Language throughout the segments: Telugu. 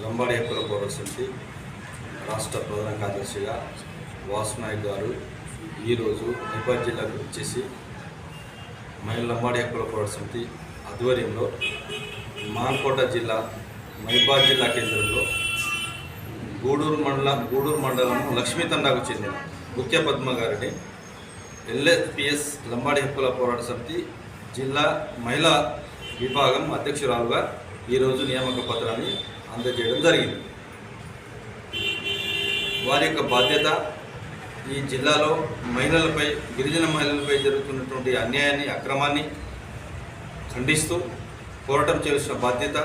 లంబాడి హక్కుల పౌర సమితి రాష్ట్ర ప్రధాన కార్యదర్శిగా వాసునాయక్ గారు ఈరోజు నిపాల్ జిల్లాకు వచ్చేసి మహిళ లంబాడి హక్కుల పౌర సమితి ఆధ్వర్యంలో మాన్కోట జిల్లా మైబాద్ జిల్లా కేంద్రంలో గూడూరు మండలం గూడూరు మండలం లక్ష్మీతండాకు చెందిన ముఖ్య పద్మ గారిని ఎల్ఎస్పిఎస్ లంబాడి హక్కుల పోరాట సమితి జిల్లా మహిళా విభాగం అధ్యక్షురాలుగా ఈరోజు నియామక పత్రాన్ని అందజేయడం జరిగింది. వారి యొక్క బాధ్యత ఈ జిల్లాలో మహిళలపై గిరిజన మహిళలపై జరుగుతున్నటువంటి అన్యాయాన్ని అక్రమాన్ని ఖండిస్తూ పోరాటం చేయాల్సిన బాధ్యత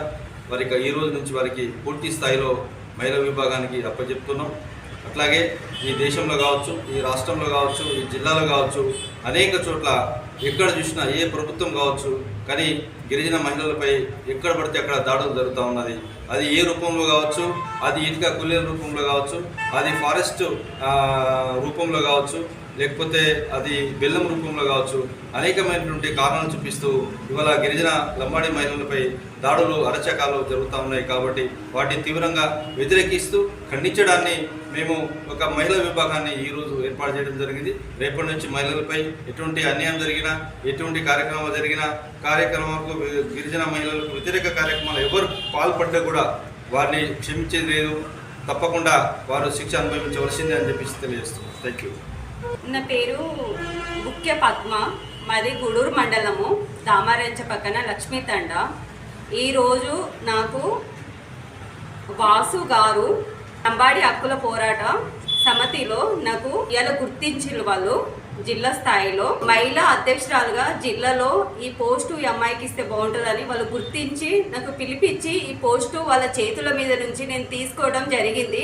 వారికి ఈ రోజు నుంచి వారికి పూర్తి స్థాయిలో మహిళా విభాగానికి అప్పచెప్తున్నాం. అట్లాగే ఈ దేశంలో కావచ్చు ఈ రాష్ట్రంలో కావచ్చు ఈ జిల్లాలో కావచ్చు అనేక చోట్ల ఎక్కడ చూసినా ఏ ప్రభుత్వం కావచ్చు కానీ గిరిజన మహిళలపై ఎక్కడ పడితే అక్కడ దాడులు జరుగుతూ ఉన్నది. అది ఏ రూపంలో కావచ్చు అది ఇటుక కూలీల రూపంలో కావచ్చు అది ఫారెస్ట్ రూపంలో కావచ్చు లేకపోతే అది బెల్లం రూపంలో కావచ్చు అనేకమైనటువంటి కారణాలు చూపిస్తూ ఇవాళ గిరిజన లంబాడి మహిళలపై దాడులు అరచకాలు జరుగుతూ ఉన్నాయి కాబట్టి వాటిని తీవ్రంగా వ్యతిరేకిస్తూ ఖండించడాన్ని మేము ఒక మహిళా విభాగాన్ని ఈరోజు ఏర్పాటు చేయడం జరిగింది. రేపటి నుంచి మహిళలపై ఎటువంటి అన్యాయం జరిగినా ఎటువంటి కార్యక్రమాలు జరిగినా కార్యక్రమాలకు గిరిజన మహిళలకు వ్యతిరేక కార్యక్రమాలు ఎవరు పాల్పడ్డా కూడా వారిని క్షమించేది లేదు. తప్పకుండా వారు శిక్ష అనుభవించవలసిందే అని చెప్పేసి తెలియజేస్తున్నాం. థ్యాంక్ యూ నా పేరు ముఖ్య పద్మ. మాది గూడూరు మండలము. దామారంచ పక్కన లక్ష్మీ తండ ఈరోజు నాకు వాసు గారు అంబాడి హక్కుల పోరాట సమితిలో నాకు ఇలా గుర్తించిన వాళ్ళు జిల్లా స్థాయిలో. మహిళా అధ్యక్షురాలుగా జిల్లాలో ఈ పోస్టు ఈ అమ్మాయికి ఇస్తే బాగుంటుందని వాళ్ళు గుర్తించి నాకు పిలిపించి ఈ పోస్టు వాళ్ళ చేతుల మీద నుంచి నేను తీసుకోవడం జరిగింది.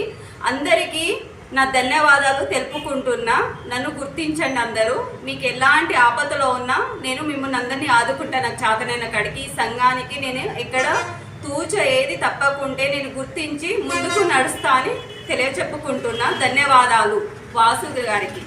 అందరికీ నా ధన్యవాదాలు తెలుపుకుంటున్నా. నన్ను గుర్తించండి అందరూ. మీకు ఎలాంటి ఆపదలో ఉన్నా నేను మిమ్మల్ని అందరినీ ఆదుకుంటా. నాకు చాతనైన కాడికి ఈ సంఘానికి నేను ఎక్కడ తూచ ఏది తప్పకుంటే నేను గుర్తించి ముందుకు నడుస్తా అని తెలియచెప్పుకుంటున్నా. ధన్యవాదాలు వాసు గారికి.